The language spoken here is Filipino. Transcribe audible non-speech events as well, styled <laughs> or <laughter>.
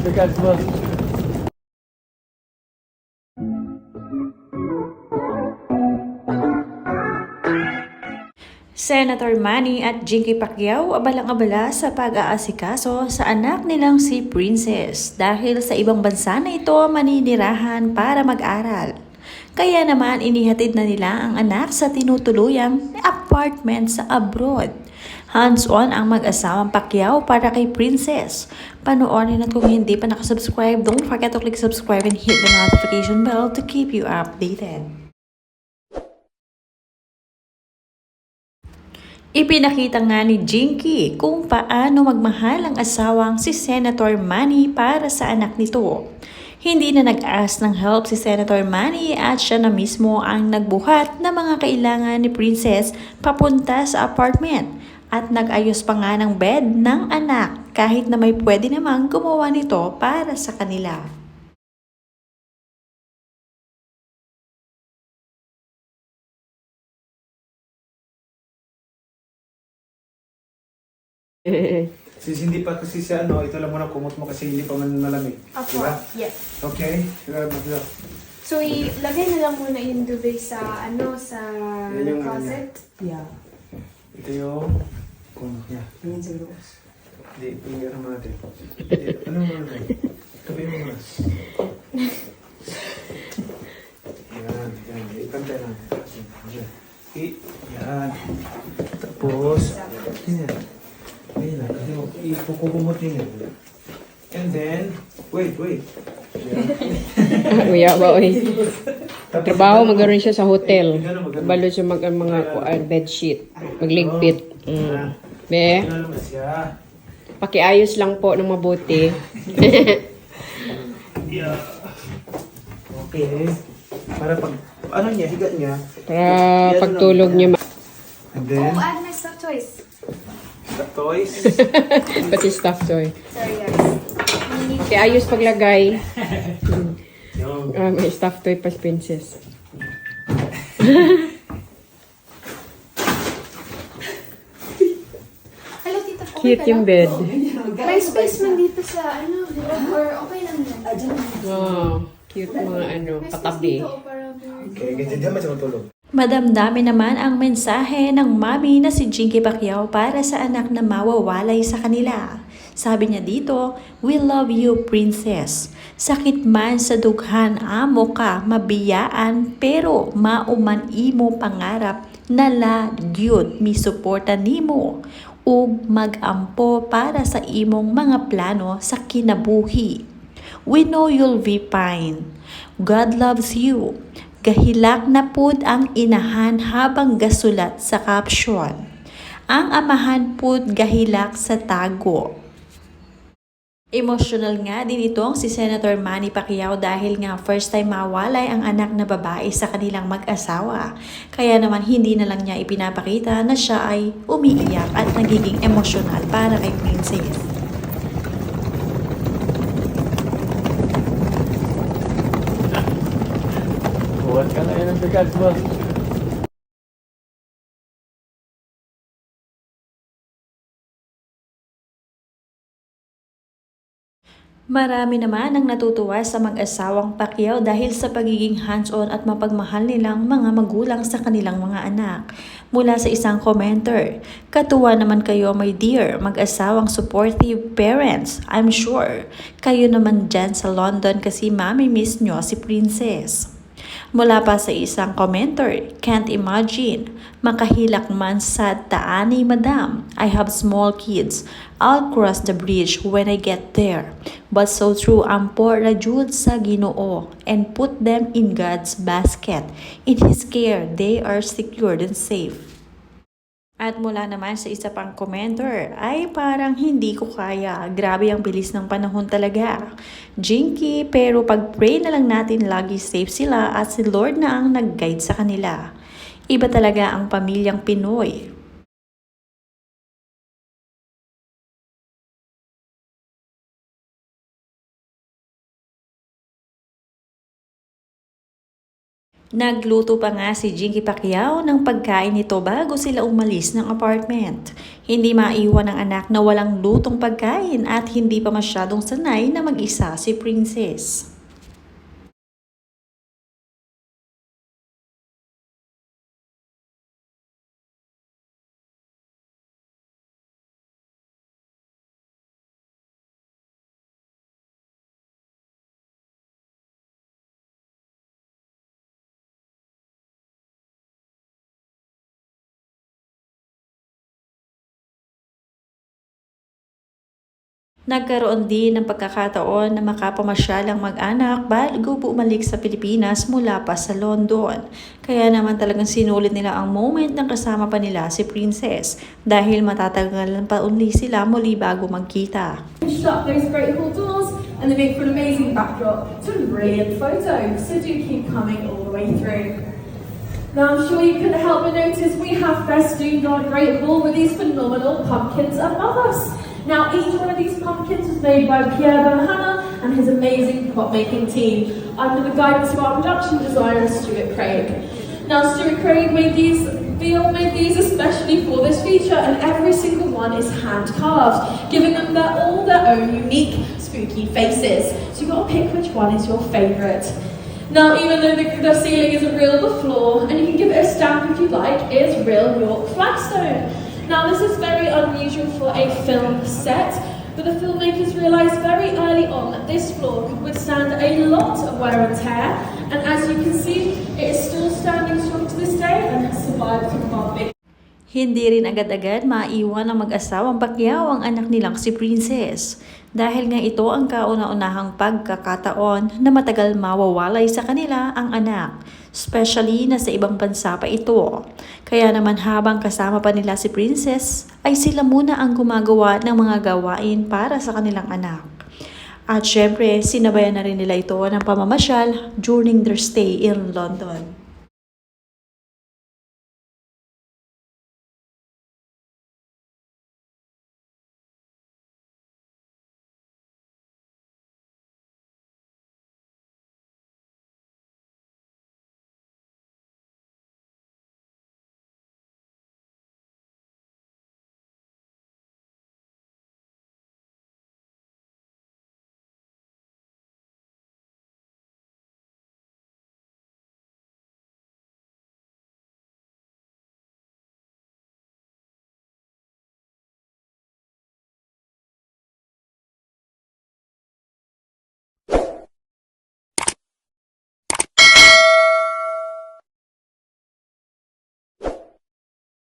bigas mo. Senator Manny at Jinky Pacquiao abalang-abala sa pag-aasikaso sa anak nilang si Princess dahil sa ibang bansa na ito maninirahan para mag-aral. Kaya naman inihatid na nila ang anak sa tinutuluyang apartment sa abroad. Hands-on ang mag-asawang Pacquiao para kay Princess. Panoorin at kung hindi pa nakasubscribe, don't forget to click subscribe and hit the notification bell to keep you updated. Ipinakita nga ni Jinky kung paano magmahal ang asawang si Senator Manny para sa anak nito. Hindi na nag-ask ng help si Senator Manny at siya na mismo ang nagbuhat ng mga kailangan ni Princess papunta sa apartment at nag-ayos pa nga ng bed ng anak kahit na may pwede namang gumawa nito para sa kanila. <laughs> Since hindi pa kasi sa ano, ito lang muna kumot mo kasi hindi pa man malamig. Apo, Diba? yes. Okay? Diba, Matlo? So, ilagay na lang muna yung duvet sa, ano, sa Yan yung ano closet. Yeah. Ito yung kumot niya. Yan siguro. Hindi, pingira mo natin. Hindi, Ano mo natin? Tabi mo muna. Yan, yan. Ikantay lang. Yan. I, yan. Tapos, yan. Yan lang. Niyo yan. And then, wait, wait. <laughs> Kuya ba. Tapos, Trabaho, magkaroon siya sa hotel. Magano. Balo siya mag ang mga kuan, bedsheet. Magligpit. Mm. Be, pakiayos lang po ng mabuti. <laughs> Yeah. Okay. Para pag, ano niya, higa niya. Para pagtulog niya, And then, Oh, add my stuffed toys. The toys. <laughs> pati stuff toy. Sorry, guys. Need Pakiayos paglagay. Yung, Ah, may stuff toy pa si princess. Hello, tita. Okay Cute ka yung bed. May space man dito sa, ano, di ba? Or okay lang yan. Wow. Cute mga ano, more- okay, ganyan siya matulog. Madamdami naman ang mensahe ng mami na si Jinky Pacquiao para sa anak na mawawalay sa kanila. Sabi niya dito, We love you, princess. Sakit man sa dughan amo ka, mabiyaan, pero mauman imo pangarap na lagyud mi suporta nimo ug magampo para sa imong mga plano sa kinabuhi. We know you'll be fine. God loves you. Gahilak na pud ang inahan habang gasulat sa caption. Ang amahan pud gahilak sa tago. Emotional nga din itong si Senator Manny Pacquiao dahil nga first time mawalay ang anak na babae sa kanilang mag-asawa. Kaya naman hindi na lang niya ipinapakita na siya ay umiiyak at nagiging emotional para kay Princess. Buhat ka na yun ang bigas mo. Marami naman ang natutuwa sa mag-asawang Pacquiao dahil sa pagiging hands-on at mapagmahal nilang mga magulang sa kanilang mga anak. Mula sa isang commenter, Katuwa naman kayo my dear, mag-asawang supportive parents. I'm sure. Kayo naman dyan sa London kasi mami miss nyo si Princess. Mula pa sa isang commenter, can't imagine. Makahilak man sa taani, madam. I have small kids. I'll cross the bridge when I get there. But so true ang poor Rajud sa ginoo and put them in God's basket. In His care, they are secured and safe. At mula naman sa isa pang commenter, ay parang hindi ko kaya. Grabe ang bilis ng panahon talaga. Jinky, pero pag-pray na lang natin lagi safe sila at si Lord na ang nag-guide sa kanila. Iba talaga ang pamilyang Pinoy. Nagluto pa nga si Jinky Pacquiao ng pagkain nito bago sila umalis ng apartment. Hindi maiwan ng anak na walang lutong pagkain at hindi pa masyadong sanay na mag-isa si Princess. Nagkaroon din ng pagkakataon na makapamasyal ang mag-anak bago bumalik sa Pilipinas mula pa sa London. Kaya naman talagang sinulit nila ang moment ng kasama pa nila si Princess dahil matatagalan pa uli sila muli bago magkita. shut those great doors and they make for an amazing backdrop to a brilliant photo. So do keep coming all the way through. Now I'm sure you couldn't help but notice we have festooned our great hall with these phenomenal pumpkins above us. Now each one of these pumpkins was made by Pierre Bohanna and his amazing pot making team under the guidance of our production designer Stuart Craig. Now Stuart Craig made these we all made these especially for this feature, and every single one is hand carved, giving them their, all their own unique, spooky faces. So you've got to pick which one is your favourite. Now, even though the, the ceiling isn't real, the floor, and you can give it a stamp if you like, is real York flagstone. Now, this is very unusual for a film set, but the filmmakers realised very early on that this floor could withstand a lot of wear and tear, and as you can see, it is still standing strong to this day and has survived our big Hindi rin agad-agad maiwan ng mag-asawang Pacquiao ang anak nilang si Princess. Dahil nga ito ang kauna-unahang pagkakataon na matagal mawawalay sa kanila ang anak. Especially na sa ibang bansa pa ito. Kaya naman habang kasama pa nila si Princess, ay sila muna ang gumagawa ng mga gawain para sa kanilang anak. At syempre, sinabayan na rin nila ito ng pamamasyal during their stay in London.